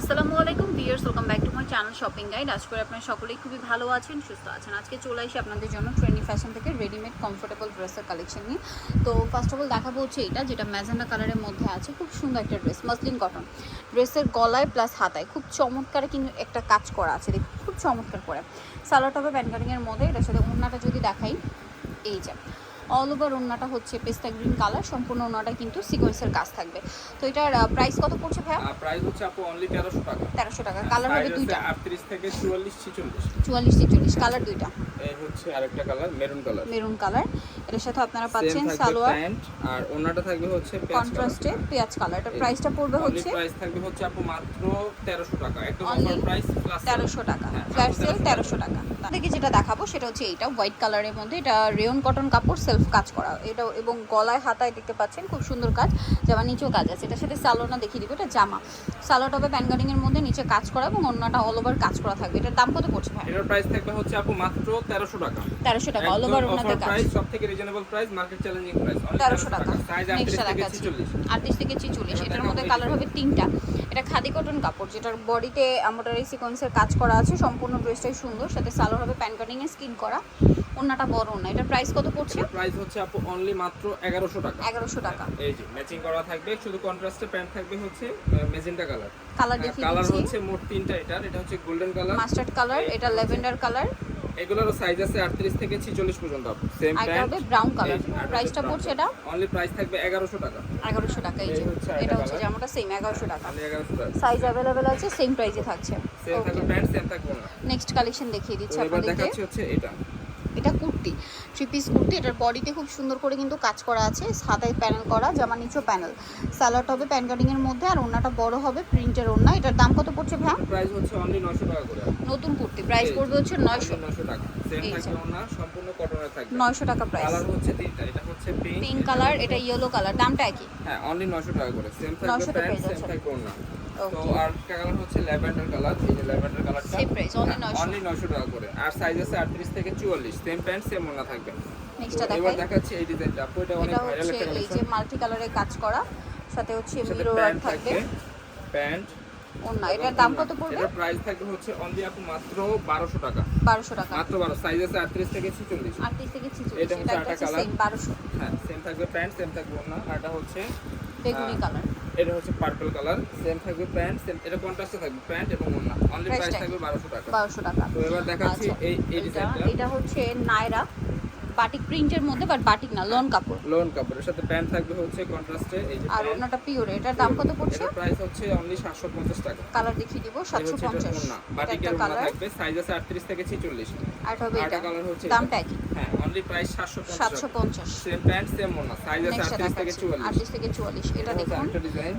আসসালামু আলাইকুম viewers welcome back to my channel shopping guide আজ করে আপনারা সকলেই খুবই ভালো আছেন, সুস্থ আছেন। আজকে চলে আসি আপনাদের জন্য ট্রেন্ডি ফ্যাশন থেকে রেডিমেড কমফোর্টেবল ড্রেসের কালেকশন নিয়ে। তো ফার্স্ট অফ অল দেখাবো হচ্ছে এটা, যেটা ম্যাজেন্ডা কালারের মধ্যে আছে। খুব সুন্দর একটা ড্রেস মাসলিন কটন ড্রেসের গলায় প্লাস হাতায়। খুব চমৎকার কিন্তু একটা কাজ করা আছে। দেখুন, খুব চমৎকার করে। সালোয়ার টপে প্যান্ট কাটিংয়ের মধ্যে এটার সাথে ওড়নাটা যদি দেখাই, এই যে। অল ওভার ওনাটা হচ্ছে পেস্তা গ্রিন কালার সম্পূর্ণ ওনাটা কিন্তু সিকোয়েন্সের কাজ থাকবে। তো এটার প্রাইস কত পড়ছে ভাইয়া? প্রাইস হচ্ছে আপু অনলি 1300 টাকা। 1300 টাকা। কালার হবে দুইটা। আটত্রিশ থেকে চুয়াল্লিশ ছিচল্লিশ। চুয়াল্লিশ ছেচল্লিশ কালার দুইটা। এই হচ্ছে আরেকটা colour maroon colour maroon colour এটার সাথে আপনারা পাচ্ছেন সালোয়ার। আর ওনাটা থাকবে হচ্ছে কন্ট্রাস্টে পেঁয়াজ কালার। প্রাইসটা পড়বে হচ্ছে প্রাইস থাকবে হচ্ছে আপু মাত্র তেরোশো টাকা। একদম অফার প্রাইস প্লাস তেরোশো টাকা। হ্যাঁ, ফ্ল্যাট সেল 1300 তেরোশো টাকা। থেকে যেটা দেখাবো সেটা হচ্ছে এইটা হোয়াইট কালারের মধ্যে। এটা রেয়ন কটন কাপড় সেলফ কাজ করা। এটা এবং গলায় হাতায় দেখতে পাচ্ছেন খুব সুন্দর কাজ। জামা নিচেও কাজ আছে। এটার সাথে সালোনা দেখিয়ে দিব। এটা জামা। সালোয়ার হবে কাটিংয়ের মধ্যে নিচে কাজ করা এবং অন্যটা অল ওভার কাজ করা থাকবে। এটার দাম কত পড়ছে ভাই? এটার প্রাইস থাকবে হচ্ছে আপু মাত্র তেরোশো টাকা। তেরোশো টাকা অল ওভার ওনাতে কাজ। সব থেকে reasonable price market challenging price তেরোশো টাকা সাইজ নেক্সটটা আটত্রিশ থেকে দেখাচ্ছি ছিচল্লিশ। আটত্রিশ থেকে ছিচল্লিশ এবার এটার মধ্যে কালার হবে তিনটা। এটা খাদি কটন কাপড় যেটার বডিতে আমোটারি সিকোয়েন্সের কাজ করা আছে সম্পূর্ণ ড্রেসটাই সুন্দর সাথে সালোয়ার হবে প্যান কাটিংয়ে স্কিন করা ওনাটা বড় না এটার প্রাইস কত পড়ছে? প্রাইস হচ্ছে আপু অনলি মাত্র এগারোশো টাকা। এগারোশো টাকা। এই যে ম্যাচিং করা থাকবে শুধু কন্ট্রাস্টে প্যান্ট থাকবে হচ্ছে মেজেন্টা কালার কালার দেখিয়ে কালার হচ্ছে মোট তিনটা এটার এটা হচ্ছে গোল্ডেন কালার মাস্টার্ড কালার এটা ল্যাভেন্ডার কালার এগুলোরও সাইজ আছে 38 থেকে 46 পর্যন্ত। সেম প্যান্ট ব্রাউন কালার প্রাইসটা পড়ছে এটা? অনলি প্রাইস থাকবে 1100 টাকা। এগারোশো টাকা এই যে। এটা হচ্ছে। জামাটা সেম এগারোশো টাকা। অনলি 1100 টাকা। সাইজ অ্যাভেলেবেল আছে সেম প্রাইসে থাকছে। সেম থাকবে প্যান্ট সেম থাকবে নেক্সট কালেকশন দেখিয়ে দিচ্ছি এবার দেখাচ্ছি হচ্ছে এটা। এটা কুর্তি থ্রি পিস কুর্তি এটার বডিতে খুব সুন্দর করে কিন্তু কাজ করা আছে সাদায় প্যানেল করা জামা নিচেও প্যানেল সালোয়ার হবে প্যান কাটিংয়ের মধ্যে আর ওড়নাটা বড় হবে প্রিন্টের ওড়না। এটার দাম কত পড়ছে ভাই প্রাইস হচ্ছে অনলি 900 টাকা করে। নতুন কুর্তি প্রাইস পড়বে হচ্ছে নয়শো। 900 টাকা। সেম থাকবে না সম্পূর্ণ কটনের থাকবে। নয়শো টাকা প্রাইস কালার হচ্ছে তিনটা এটা হচ্ছে পিঙ্ক পিঙ্ক কালার এটা ইয়েলো কালার দামটা একই? হ্যাঁ অনলি 900 টাকা করে। সেম 900 থাকবে প্যান্ট সেম থাকবে না তো আর কালার হচ্ছে ল্যাভেন্ডার কালার এই যে ল্যাভেন্ডার কালারটা সেম প্রাইস অনলি নয়শো। 900 টাকা করে। আর সাইজ আছে 38 থেকে 44 সেম প্যান্ট সেম ওনা থাকবে। নেক্সটটা এবার দেখাচ্ছি এই ডিজাইনটা আপু এটা অনেক ভাইরাল একটা এই যে মাল্টি কালারের কাজ করা সাথে হচ্ছে মিরর থাকবে। প্যান্ট ওড়না এটার দাম কত পড়বে? এটার প্রাইস থাকবে হচ্ছে অনলি আপু মাত্র 1200 টাকা। বারোশো টাকা। মাত্র 12 সাইজ আছে 38 থেকে 46 আটত্রিশ থেকে ছিচল্লিশ এটা হচ্ছে আটা colour। বারোশো। হ্যাঁ সেম থাকবে প্যান্ট সেম থাকবে ওনা হচ্ছে বেগুনি কালার এটা হচ্ছে পার্পল কালার সেম থাকবে প্যান্ট সেম এটা কন্ট্রাস্টে থাকবে প্যান্ট এবং ওনা অনলি প্রাইস থাকবে 1200 টাকা। বারোশো টাকা। তো এবার দেখাচ্ছি আচ্ছা, এই এই ডিজাইনটা এটা হচ্ছে নায়রা বাটিক প্রিন্টের মধ্যে বাট বাটিক না লন কাপড়। লোন কাপড়ের সাথে প্যান্ট থাকবে হচ্ছে কন্ট্রাস্টে এই যে আর ওনাটা পিওর এটার দাম কত পড়ছে? প্রাইস হচ্ছে অনলি 750 টাকা। কালার দেখিয়ে দিব এই সাতশো হচ্ছে এটা পঞ্চাশ। ওড়না। এটা বাটিকের কালার থাকবে সাইজ আছে 38 থেকে 46 আর হবে এটা কালার হচ্ছে দামটা একই। হ্যাঁ অনলি প্রাইস 750 সাতশো পঞ্চাশ। সেম প্যান্ট সেম ওড়না সাইজ আছে নেক্সট 38 থেকে 44 আটত্রিশ থেকে চুয়াল্লিশ এটা এটা দেখুন।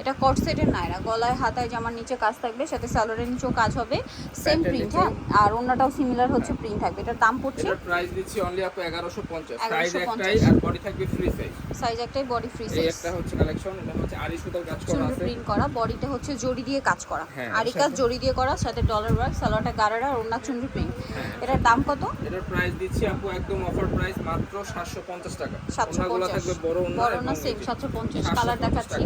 এটা কট সেটের নায়রা গলায় হাতায় জামার নিচে কাজ থাকবে সাথে সালোয়ারের নিচেও কাজ হবে। সেম প্রিন্ট হ্যাঁ আর ওনাটাও সিমিলার হচ্ছে প্রিন্ট থাকবে। এটার দাম পড়ছে? এটার প্রাইস দিচ্ছি অনলি আপু 1150 সাইজ একটাই আর বডি থাকবে ফ্রি সাইজ সাইজ একটাই বডি ফ্রি এই একটা হচ্ছে কালেকশন এটা হচ্ছে আড়ি সুতার কাজ করা আছে। প্রিন্ট করা বডিতে হচ্ছে জড়ি দিয়ে কাজ করা। হ্যাঁ, আরি কাজ সাথে- জড়ি দিয়ে করা সাথে ডলার ওয়ার্ক সালোয়ারটা গারারা আর চুনরি প্রিন্ট হ্যাঁ। এটার দাম কত? এটার প্রাইস দিচ্ছি আপু একদম অফার প্রাইস মাত্র 750 টাকা। সাতশো পঞ্চাশ। থাকবে বড় ওনা বড় এবং সেম সাতশো পঞ্চাশ 750 কালার দেখাচ্ছি।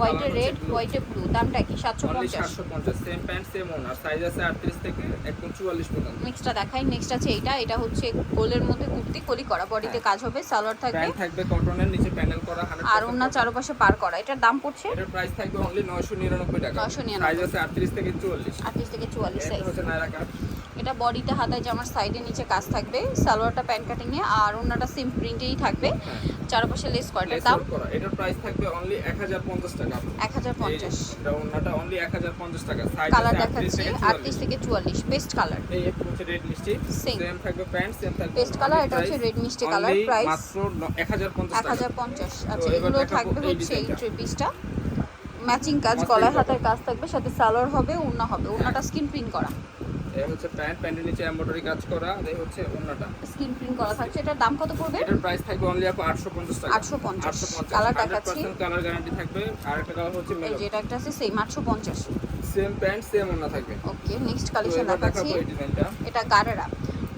হোয়াইটে রেড। হোয়াইটে ব্লু দামটা কি? সাতশো অনলি পঞ্চাশ। 750 সেম প্যান্ট সেম ওনা সাইজ আছে 38 থেকে একদম 44 পর্যন্ত। নেক্সটটা দেখাই নেক্সট আছে এইটা এটা হচ্ছে গোলের মধ্যে কুর্তি কলি করা বডিতে হ্যাঁ। কাজ হবে সালোয়ার থাকবে। প্যান্ট থাকবে কটনের নিচে প্যানেল করা 100% আর ওনা চারপাশে পার করা এটার দাম পড়ছে? এটার প্রাইস থাকবে অনলি 999 টাকা। 999 সাইজ আছে 38 থেকে 44 আটত্রিশ থেকে চুয়াল্লিশ এটা সাইজ হচ্ছে নায়রা কাট এটা বডিতে হাতায় জামার সাইডে নিচে কাজ থাকবে সালোয়ারটা প্যান্ট কাটিংয়ে আর ওনাটা সিম প্রিন্টেই থাকবে হ্যাঁ। চারপাশে লেস করা। দাম? এটার প্রাইস থাকবে অনলি 1050 টাকা। এক হাজার পঞ্চাশ। এটা ওনাটা অনলি 1050 টাকা। সাইজ কালার আছে 38 থেকে আটত্রিশ 44 থেকে চুয়াল্লিশ বেস্ট কালার এই হচ্ছে রেড মিষ্টি. সেম থাকবে প্যান্ট সেম থাকবে পেস্ট কালার এটা হচ্ছে রেড মিষ্টি কালার প্রাইস মাত্র 1050 এক টাকা। হাজার পঞ্চাশ। আচ্ছা এগুলো থাকবে হচ্ছে এই। থ্রি পিসটা ম্যাচিং কাজ গলায় হাতের কাজ থাকবে সাথে সালোয়ার হবে ওড়না হবে। ওড়নাটা স্কিন প্রিন্ট করা। এই হচ্ছে প্যান্ট প্যান্টের নিচে এমব্রয়ডারি কাজ করা এই হচ্ছে ওন্নাটা। স্কিন প্রিন্ট করা থাকছে। এটার দাম কত পড়বে? এটার প্রাইস থাকবে অনলি আপু 850 টাকা। 850 850 কালার দেখাচ্ছি। কালার গ্যারান্টি থাকবে। আর একটা কালার হচ্ছে এই যে এটা একটা আছে সেম আটশো পঞ্চাশ। সেম প্যান্ট সেম ওন্না থাকবে। ওকে নেক্সট কালেকশন দেখাচ্ছি। এটা গারেরা।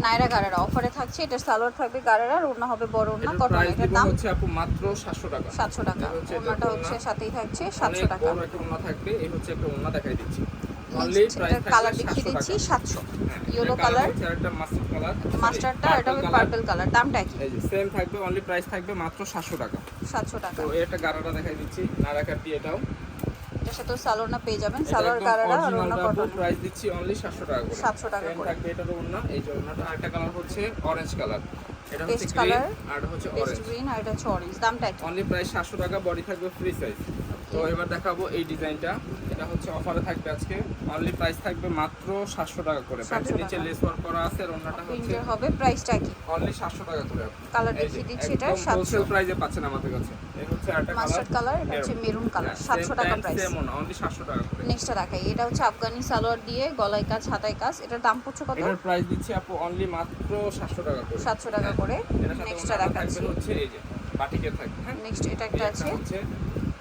নায়রা গারেরা অফারে থাকছে। এটা সালোয়ার থাকবে গারেরা আর ওড়না হবে বড় ওড়না কটন এটার দাম হচ্ছে আপু মাত্র 700 টাকা। সাতশো টাকা। হচ্ছে এটা ওড়নাটা হচ্ছে সাথেই থাকছে সাতশো অনেক টাকা। বড় একটা থাকবে। এই হচ্ছে একটা ওন্না দেখাই দিচ্ছি। Only নেক্সট price এটা থাকবে কালার দেখিয়ে দিচ্ছি সাতশো। মাস্টার্ড কালার মাস্টারটা এটা হবে পার্পল কালার দামটা কি? সেম থাকবে অনলি প্রাইস থাকবে মাত্র 700 টাকা। সাতশো টাকা। তো এটা গারাটা দেখাই দিচ্ছি নারাকার দিয়ে এটাও। এটার সাথে পেয়ে যাবেন সালোয়ার আর কটন প্রাইস দিচ্ছি অনলি 700 টাকা করে। 700 টাকা করে। থাকবে এটারও ওন্না এই যে আরেকটা কালার হচ্ছে অরেঞ্জ কালার এটা হচ্ছে Paste আর হচ্ছে অরেঞ্জ গ্রিন আর এটা হচ্ছে অরেঞ্জ দামটা কি? অনলি প্রাইস 700 টাকা বডি থাকবে ফ্রি সাইজ তো এবার দেখাবো এই ডিজাইনটা এটা হচ্ছে অফারে থাকবে আজকে। অনলি প্রাইস থাকবে মাত্র 700 টাকা করে। 700 প্যান্টের নিচে লেস ওয়ার্ক করা আছে আর ওন্নাটা হচ্ছে হবে প্রাইসটা কি? অনলি 700 টাকা করে। কালার দেখিয়ে দিচ্ছি এটা 700 হোলসেল প্রাইসে পাচ্ছেন আমাদের কাছে। এই হচ্ছে আরেকটা মাস্টার্ড কালার এটা হচ্ছে মেরুন কালার 700 টাকা প্রাইস সেম ওনা অনলি 700 টাকা করে। নেক্সটটা দেখাই এটা হচ্ছে আফগানি সালোয়ার দিয়ে গলায় কাজ হাতায় কাজ এটার দাম পড়ছে কত? এটার প্রাইস দিচ্ছি আপু অনলি মাত্র 700 টাকা করে। 700 টাকা করে। নেক্সটটা দেখাচ্ছি। হচ্ছে এই যে বাটিকের থাকবে। হ্যাঁ নেক্সট এটা একটা আছে। এটা হচ্ছে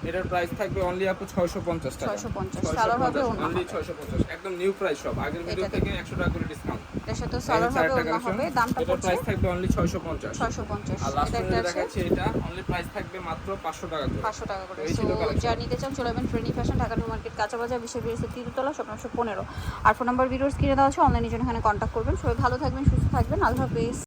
এটার প্রাইস থাকবে অনলি আপু 650 টাকা। 650 সালোয়ার হবে অনলি হবে। 650 একদম নিউ প্রাইস সব। আগের ভিডিও থেকে 100 টাকা করে ডিসকাউন্ট এটার সাথে সালোয়ার হবে ওড়না হবে দামটা এটার প্রাইস থাকবে অনলি 650 650 আর লাস্ট এটা দেখাচ্ছি এটা অনলি প্রাইস থাকবে মাত্র 500 টাকা করে। 500 টাকা করে। সো যা নিতে চান চলে যাবেন trendy fashion Dhaka New Market কাঁচা বাজার বিশেষ বিশেষ তিরতলা সপ্তাহ পনেরো। আর ফোন নাম্বার ভিডিওস কিনে দেওয়া আছে অনলাইনে জন্য এখানে কন্ট্যাক্ট করবেন। সবাই ভালো থাকবেন সুস্থ থাকবেন। আল্লাহ হাফেজ।